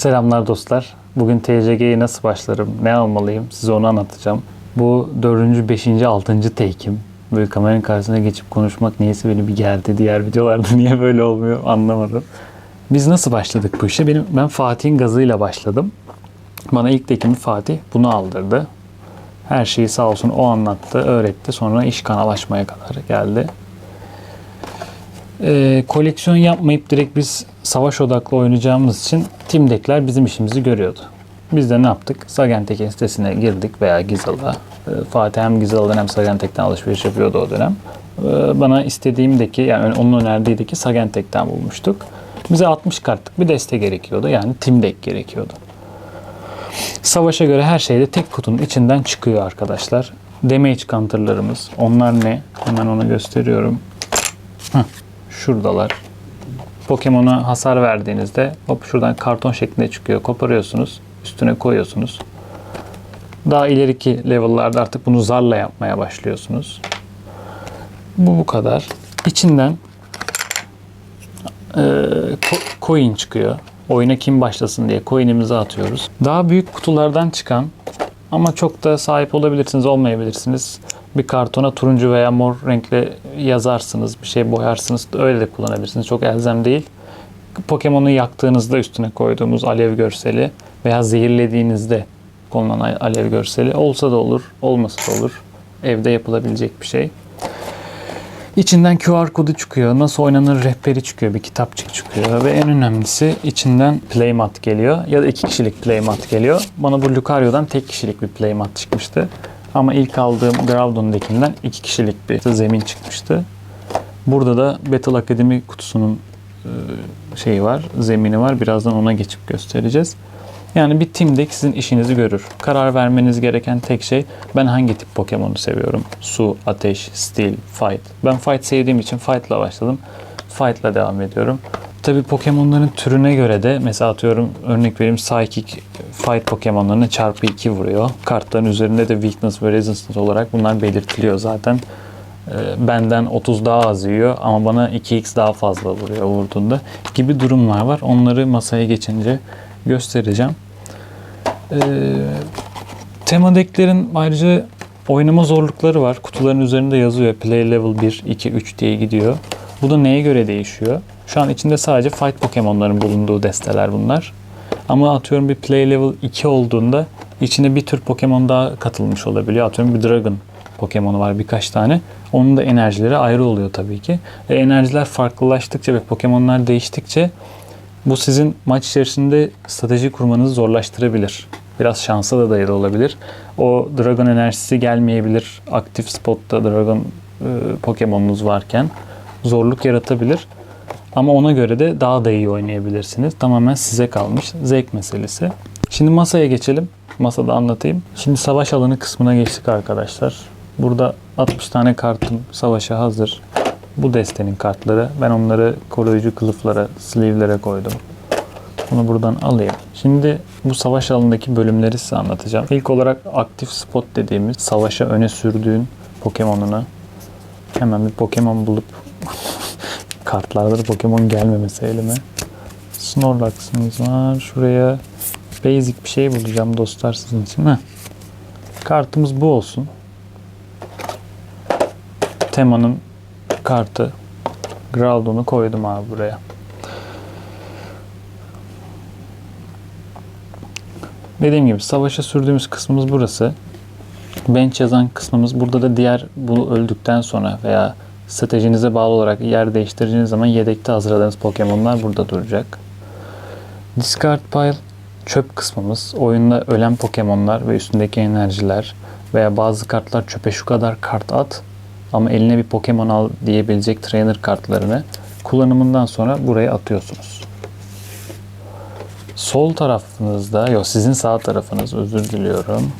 Selamlar dostlar. Bugün TCG'ye nasıl başlarım, ne almalıyım size onu anlatacağım. Bu dördüncü, beşinci, altıncı take'im. Böyle kameranın karşısına geçip konuşmak niyeyse beni bir gerdi. Diğer videolarda niye böyle olmuyor anlamadım. Biz nasıl başladık bu işe? Benim, ben Fatih'in gazıyla başladım. Bana ilk tekimi Fatih bunu aldırdı. Her şeyi sağ olsun o anlattı, öğretti. Sonra iş kanalaşmaya kadar geldi. Ee, koleksiyon yapmayıp direkt biz savaş odaklı oynayacağımız için Team Deck'ler bizim işimizi görüyordu. Biz de ne yaptık? Sagentek'in sitesine girdik veya Gizel'a. Ee, Fatih hem Gizel'dan hem Sagentek'ten alışveriş yapıyordu o dönem. Ee, bana istediğim deki yani onun önerdiği deki Sagentek'ten bulmuştuk. Bize 60 kartlık bir deste gerekiyordu. Yani Team Deck gerekiyordu. Savaşa göre her şey de tek kutunun içinden çıkıyor arkadaşlar. Damage counter'larımız. Onlar ne? Hemen onu gösteriyorum. Heh, şuradalar. Pokemon'a hasar verdiğinizde hop şuradan karton şeklinde çıkıyor. Koparıyorsunuz. Üstüne koyuyorsunuz. Daha ileriki level'larda artık bunu zarla yapmaya başlıyorsunuz. Bu bu kadar. İçinden e, coin çıkıyor. Oyuna kim başlasın diye coin'imizi atıyoruz. Daha büyük kutulardan çıkan ama çok da sahip olabilirsiniz, olmayabilirsiniz. Bir kartona turuncu veya mor renkle yazarsınız, bir şey boyarsınız. Öyle de kullanabilirsiniz. Çok elzem değil. Pokemon'u yaktığınızda üstüne koyduğumuz alev görseli veya zehirlediğinizde konulan alev görseli olsa da olur, olmasa da olur. Evde yapılabilecek bir şey. İçinden QR kodu çıkıyor. Nasıl oynanır rehberi çıkıyor. Bir kitapçık çıkıyor. Ve en önemlisi içinden playmat geliyor. Ya da iki kişilik playmat geliyor. Bana bu Lucario'dan tek kişilik bir playmat çıkmıştı. Ama ilk aldığım Groudon'dakinden iki kişilik bir zemin çıkmıştı. Burada da Battle Academy kutusunun e, şeyi var, zemini var. Birazdan ona geçip göstereceğiz. Yani bir Team Deck sizin işinizi görür. Karar vermeniz gereken tek şey ben hangi tip Pokemon'u seviyorum? Su, ateş, steel, fight. Ben fight sevdiğim için fight'la başladım. Fight'la devam ediyorum. Tabii Pokemon'ların türüne göre de mesela atıyorum örnek vereyim Psychic Fight Pokemon'larına çarpı 2 vuruyor. Kartların üzerinde de Weakness ve Resistance olarak bunlar belirtiliyor zaten. Ee, Benden 30 daha az yiyor ama bana 2x daha fazla vuruyor vurduğunda gibi durumlar var. Onları masaya geçince göstereceğim. Ee, tema decklerin ayrıca oynama zorlukları var. Kutuların üzerinde yazıyor. Play level 1, 2, 3 diye gidiyor. Bu da neye göre değişiyor? Şu an içinde sadece fight Pokemon'ların bulunduğu desteler bunlar. Ama atıyorum bir play level 2 olduğunda içine bir tür Pokemon daha katılmış olabiliyor. Atıyorum bir Dragon Pokemon'u var birkaç tane. Onun da enerjileri ayrı oluyor tabii ki. E, enerjiler farklılaştıkça ve Pokemon'lar değiştikçe bu sizin maç içerisinde strateji kurmanızı zorlaştırabilir. Biraz şansa da dayalı olabilir. O Dragon enerjisi gelmeyebilir. Aktif spotta Dragon e, Pokemon'unuz varken zorluk yaratabilir. Ama ona göre de daha da iyi oynayabilirsiniz. Tamamen size kalmış zevk meselesi. Şimdi masaya geçelim. Masada anlatayım. Şimdi savaş alanı kısmına geçtik arkadaşlar. Burada 60 tane kartım savaşa hazır. Bu destenin kartları. Ben onları koruyucu kılıflara, sleeve'lere koydum. Bunu buradan alayım. Şimdi bu savaş alanındaki bölümleri size anlatacağım. İlk olarak aktif spot dediğimiz savaşa öne sürdüğün Pokemon'unu hemen bir Pokemon bulup kartlarda Pokemon gelmemesi elime. Snorlax'ımız var. Şuraya basic bir şey bulacağım dostlar sizin için. Heh. Kartımız bu olsun. Tema'nın kartı. Groudon'u koydum abi buraya. Dediğim gibi savaşa sürdüğümüz kısmımız burası. Bench yazan kısmımız burada da diğer bu öldükten sonra veya stratejinize bağlı olarak yer değiştireceğiniz zaman yedekte hazırladığınız Pokemon'lar burada duracak. Discard pile çöp kısmımız. Oyunda ölen Pokemon'lar ve üstündeki enerjiler veya bazı kartlar çöpe şu kadar kart at ama eline bir Pokemon al diyebilecek trainer kartlarını kullanımından sonra buraya atıyorsunuz. Sol tarafınızda, yok sizin sağ tarafınız özür diliyorum.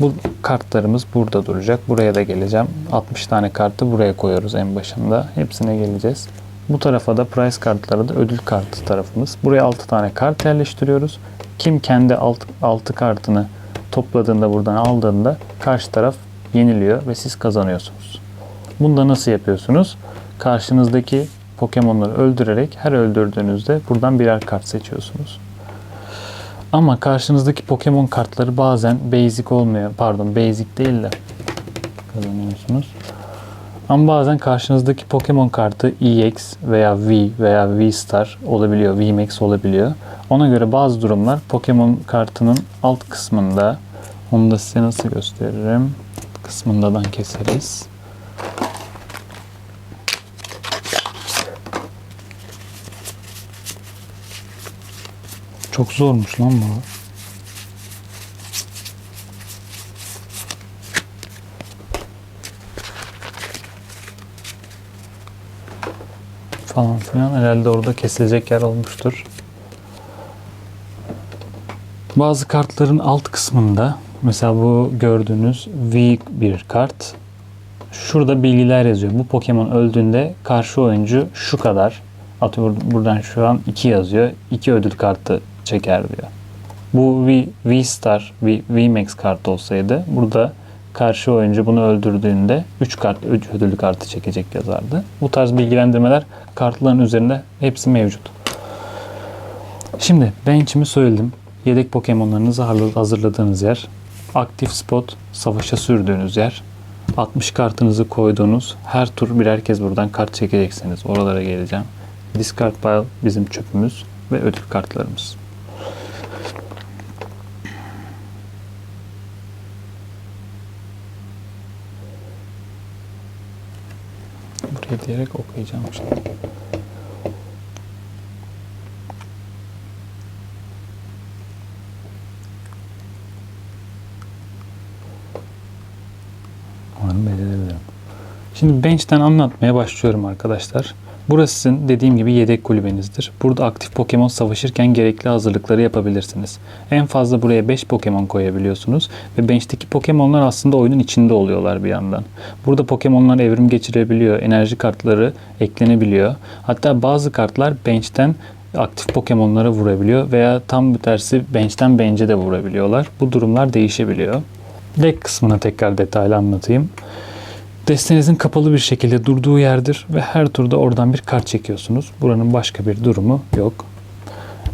Bu kartlarımız burada duracak. Buraya da geleceğim. 60 tane kartı buraya koyuyoruz en başında. Hepsine geleceğiz. Bu tarafa da price kartları da ödül kartı tarafımız. Buraya 6 tane kart yerleştiriyoruz. Kim kendi 6, 6 kartını topladığında buradan aldığında karşı taraf yeniliyor ve siz kazanıyorsunuz. Bunu da nasıl yapıyorsunuz? Karşınızdaki Pokemon'ları öldürerek her öldürdüğünüzde buradan birer kart seçiyorsunuz. Ama karşınızdaki Pokemon kartları bazen basic olmuyor. Pardon basic değil de kazanıyorsunuz. Ama bazen karşınızdaki Pokemon kartı EX veya V veya V-Star olabiliyor. VMAX olabiliyor. Ona göre bazı durumlar Pokemon kartının alt kısmında onu da size nasıl gösteririm? Kısmındadan keseriz. Çok zormuş lan bu. Falan filan. Herhalde orada kesilecek yer olmuştur. Bazı kartların alt kısmında mesela bu gördüğünüz V bir kart. Şurada bilgiler yazıyor. Bu Pokemon öldüğünde karşı oyuncu şu kadar Atıyorum buradan şu an 2 yazıyor. 2 ödül kartı çeker diyor. Bu V, V Star, V, V Max kartı olsaydı burada karşı oyuncu bunu öldürdüğünde 3 kart 3 ödül kartı çekecek yazardı. Bu tarz bilgilendirmeler kartların üzerinde hepsi mevcut. Şimdi bench'imi söyledim. Yedek Pokemon'larınızı hazırladığınız yer. Aktif spot, savaşa sürdüğünüz yer. 60 kartınızı koyduğunuz her tur birer kez buradan kart çekeceksiniz. Oralara geleceğim. Discard pile bizim çöpümüz ve ödül kartlarımız. Buraya diyerek okuyacağım şimdi. Umarım becerebilirim. Şimdi bench'ten anlatmaya başlıyorum arkadaşlar. Burası sizin dediğim gibi yedek kulübenizdir. Burada aktif Pokemon savaşırken gerekli hazırlıkları yapabilirsiniz. En fazla buraya 5 Pokemon koyabiliyorsunuz ve bench'teki Pokemonlar aslında oyunun içinde oluyorlar bir yandan. Burada Pokemonlar evrim geçirebiliyor, enerji kartları eklenebiliyor. Hatta bazı kartlar bench'ten aktif Pokemon'lara vurabiliyor veya tam tersi bench'ten bench'e de vurabiliyorlar. Bu durumlar değişebiliyor. Deck kısmına tekrar detaylı anlatayım. Destenizin kapalı bir şekilde durduğu yerdir ve her turda oradan bir kart çekiyorsunuz. Buranın başka bir durumu yok.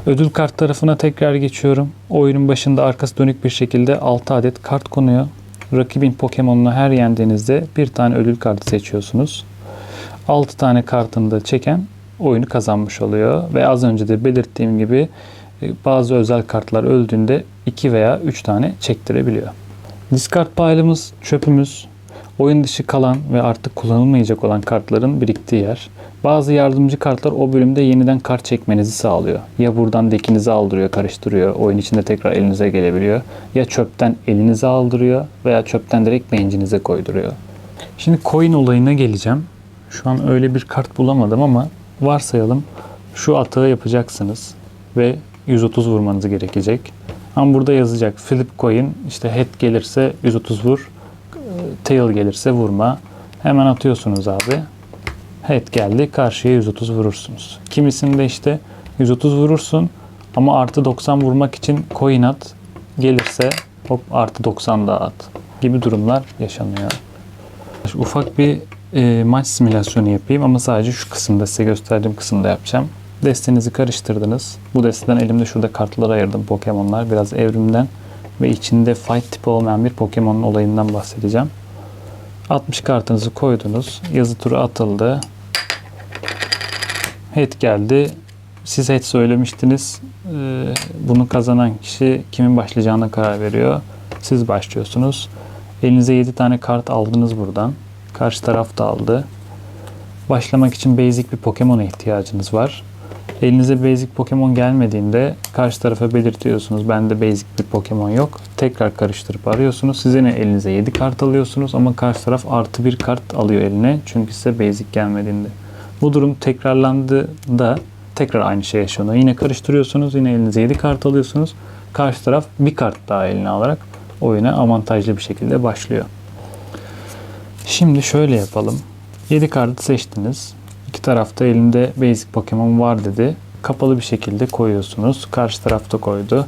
Ödül kart tarafına tekrar geçiyorum. Oyunun başında arkası dönük bir şekilde 6 adet kart konuyor. Rakibin Pokemon'unu her yendiğinizde bir tane ödül kartı seçiyorsunuz. 6 tane kartını da çeken oyunu kazanmış oluyor. Ve az önce de belirttiğim gibi e, bazı özel kartlar öldüğünde 2 veya 3 tane çektirebiliyor. Discard pile'ımız, çöpümüz, oyun dışı kalan ve artık kullanılmayacak olan kartların biriktiği yer. Bazı yardımcı kartlar o bölümde yeniden kart çekmenizi sağlıyor. Ya buradan dekinizi aldırıyor, karıştırıyor, oyun içinde tekrar elinize gelebiliyor. Ya çöpten elinize aldırıyor veya çöpten direkt bencinize koyduruyor. Şimdi coin olayına geleceğim. Şu an öyle bir kart bulamadım ama varsayalım şu atağı yapacaksınız ve 130 vurmanız gerekecek. Ama burada yazacak flip coin işte head gelirse 130 vur, tail gelirse vurma. Hemen atıyorsunuz abi. Head geldi. Karşıya 130 vurursunuz. Kimisinde işte 130 vurursun ama artı 90 vurmak için coin at. Gelirse hop artı 90 daha at. Gibi durumlar yaşanıyor. Ufak bir e, maç simülasyonu yapayım ama sadece şu kısımda size gösterdiğim kısımda yapacağım. Destenizi karıştırdınız. Bu desteden elimde şurada kartlar ayırdım Pokemon'lar. Biraz evrimden ve içinde fight tipi olmayan bir Pokemon'un olayından bahsedeceğim. 60 kartınızı koydunuz. Yazı turu atıldı. Head geldi. Siz head söylemiştiniz. Ee, bunu kazanan kişi kimin başlayacağına karar veriyor. Siz başlıyorsunuz. Elinize 7 tane kart aldınız buradan. Karşı taraf da aldı. Başlamak için basic bir Pokemon'a ihtiyacınız var. Elinize basic Pokemon gelmediğinde karşı tarafa belirtiyorsunuz. Bende basic bir Pokemon yok. Tekrar karıştırıp arıyorsunuz. Siz yine elinize 7 kart alıyorsunuz ama karşı taraf artı bir kart alıyor eline. Çünkü size basic gelmediğinde. Bu durum tekrarlandığında tekrar aynı şey yaşanıyor. Yine karıştırıyorsunuz. Yine elinize 7 kart alıyorsunuz. Karşı taraf bir kart daha eline alarak oyuna avantajlı bir şekilde başlıyor. Şimdi şöyle yapalım. 7 kartı seçtiniz. İki tarafta elinde basic Pokemon var dedi. Kapalı bir şekilde koyuyorsunuz. Karşı tarafta koydu.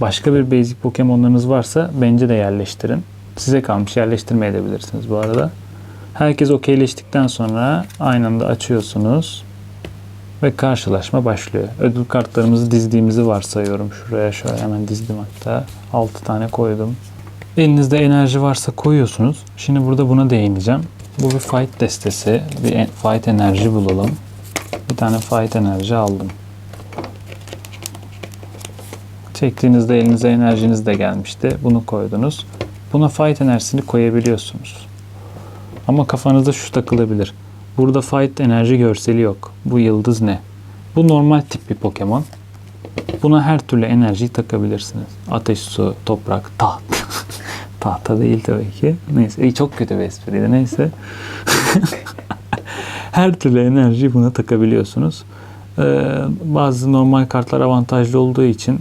Başka bir basic Pokemon'larınız varsa bence de yerleştirin. Size kalmış yerleştirmeyebilirsiniz bu arada. Herkes okeyleştikten sonra aynı anda açıyorsunuz. Ve karşılaşma başlıyor. Ödül kartlarımızı dizdiğimizi varsayıyorum. Şuraya şöyle hemen dizdim hatta. 6 tane koydum. Elinizde enerji varsa koyuyorsunuz. Şimdi burada buna değineceğim. Bu bir fight destesi. Bir fight enerji bulalım. Bir tane fight enerji aldım. Çektiğinizde elinize enerjiniz de gelmişti. Bunu koydunuz. Buna fight enerjisini koyabiliyorsunuz. Ama kafanızda şu takılabilir. Burada fight enerji görseli yok. Bu yıldız ne? Bu normal tip bir Pokemon. Buna her türlü enerjiyi takabilirsiniz. Ateş, su, toprak, taht. Tahta değil tabii ki. Neyse. iyi, çok kötü bir espriydi. Neyse. her türlü enerjiyi buna takabiliyorsunuz. Ee, bazı normal kartlar avantajlı olduğu için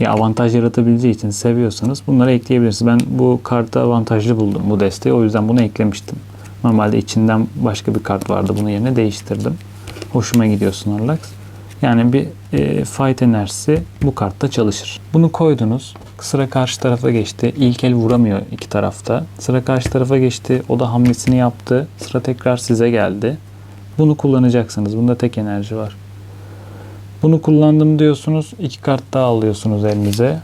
ya avantaj yaratabileceği için seviyorsanız bunları ekleyebilirsiniz. Ben bu kartı avantajlı buldum bu desteği. O yüzden bunu eklemiştim. Normalde içinden başka bir kart vardı. Bunun yerine değiştirdim. Hoşuma gidiyor Snorlax. Yani bir e, fight enerjisi bu kartta çalışır. Bunu koydunuz. Sıra karşı tarafa geçti. İlk el vuramıyor iki tarafta. Sıra karşı tarafa geçti. O da hamlesini yaptı. Sıra tekrar size geldi. Bunu kullanacaksınız. Bunda tek enerji var. Bunu kullandım diyorsunuz. iki kart daha alıyorsunuz elinize.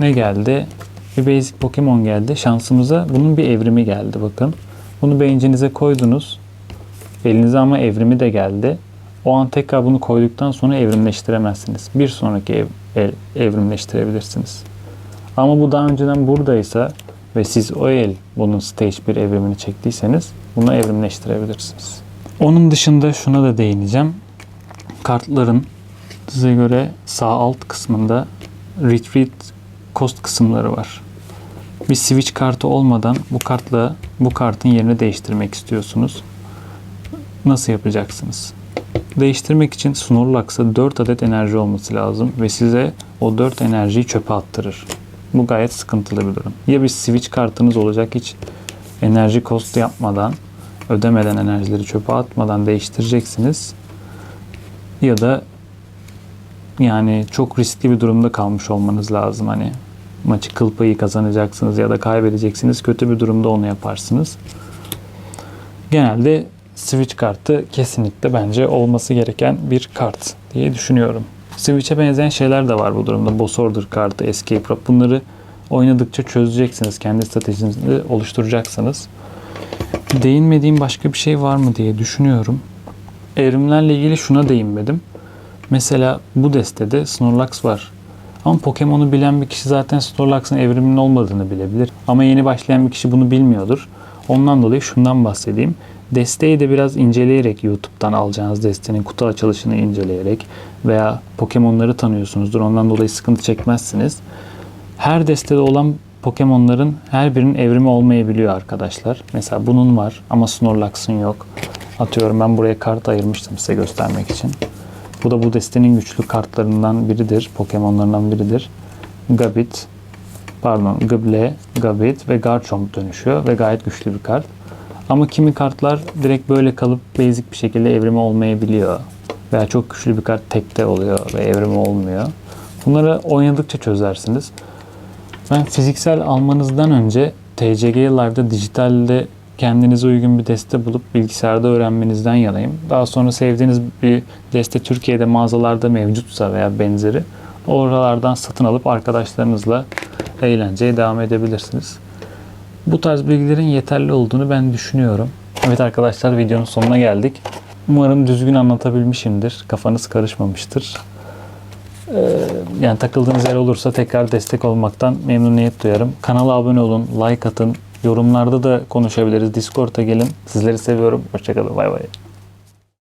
Ne geldi? Bir basic Pokemon geldi. Şansımıza bunun bir evrimi geldi bakın. Bunu beyincinize koydunuz. Elinize ama evrimi de geldi. O an tekrar bunu koyduktan sonra evrimleştiremezsiniz. Bir sonraki ev, evrimleştirebilirsiniz. Ama bu daha önceden buradaysa ve siz o el bunun stage 1 evrimini çektiyseniz bunu evrimleştirebilirsiniz. Onun dışında şuna da değineceğim. Kartların size göre sağ alt kısmında retreat cost kısımları var. Bir switch kartı olmadan bu kartla bu kartın yerini değiştirmek istiyorsunuz. Nasıl yapacaksınız? Değiştirmek için Snorlax'a 4 adet enerji olması lazım ve size o 4 enerjiyi çöpe attırır. Bu gayet sıkıntılı bir durum. Ya bir switch kartınız olacak hiç enerji cost yapmadan, ödemeden enerjileri çöpe atmadan değiştireceksiniz. Ya da yani çok riskli bir durumda kalmış olmanız lazım. Hani maçı kıl payı kazanacaksınız ya da kaybedeceksiniz. Kötü bir durumda onu yaparsınız. Genelde Switch kartı kesinlikle bence olması gereken bir kart diye düşünüyorum. Switch'e benzeyen şeyler de var bu durumda. Boss Order kartı, Escape Rope. Bunları oynadıkça çözeceksiniz. Kendi stratejinizi oluşturacaksınız. Değinmediğim başka bir şey var mı diye düşünüyorum. Evrimlerle ilgili şuna değinmedim. Mesela bu destede Snorlax var. Ama Pokemon'u bilen bir kişi zaten Snorlax'ın evriminin olmadığını bilebilir. Ama yeni başlayan bir kişi bunu bilmiyordur. Ondan dolayı şundan bahsedeyim. Desteği de biraz inceleyerek YouTube'dan alacağınız destenin kutu açılışını inceleyerek veya Pokemon'ları tanıyorsunuzdur. Ondan dolayı sıkıntı çekmezsiniz. Her destede olan Pokemon'ların her birinin evrimi olmayabiliyor arkadaşlar. Mesela bunun var ama Snorlax'ın yok. Atıyorum ben buraya kart ayırmıştım size göstermek için. Bu da bu destenin güçlü kartlarından biridir. Pokemon'larından biridir. Gabit, pardon Gable, Gabit ve Garchomp dönüşüyor ve gayet güçlü bir kart. Ama kimi kartlar direkt böyle kalıp basic bir şekilde evrimi olmayabiliyor. Veya çok güçlü bir kart tekte oluyor ve evrimi olmuyor. Bunları oynadıkça çözersiniz. Ben fiziksel almanızdan önce TCG Live'da dijitalde kendinize uygun bir deste bulup bilgisayarda öğrenmenizden yanayım. Daha sonra sevdiğiniz bir deste Türkiye'de mağazalarda mevcutsa veya benzeri oralardan satın alıp arkadaşlarınızla eğlenceye devam edebilirsiniz. Bu tarz bilgilerin yeterli olduğunu ben düşünüyorum. Evet arkadaşlar videonun sonuna geldik. Umarım düzgün anlatabilmişimdir. Kafanız karışmamıştır. Ee, yani takıldığınız yer olursa tekrar destek olmaktan memnuniyet duyarım. Kanala abone olun, like atın. Yorumlarda da konuşabiliriz. Discord'a gelin. Sizleri seviyorum. Hoşçakalın. Bay bay.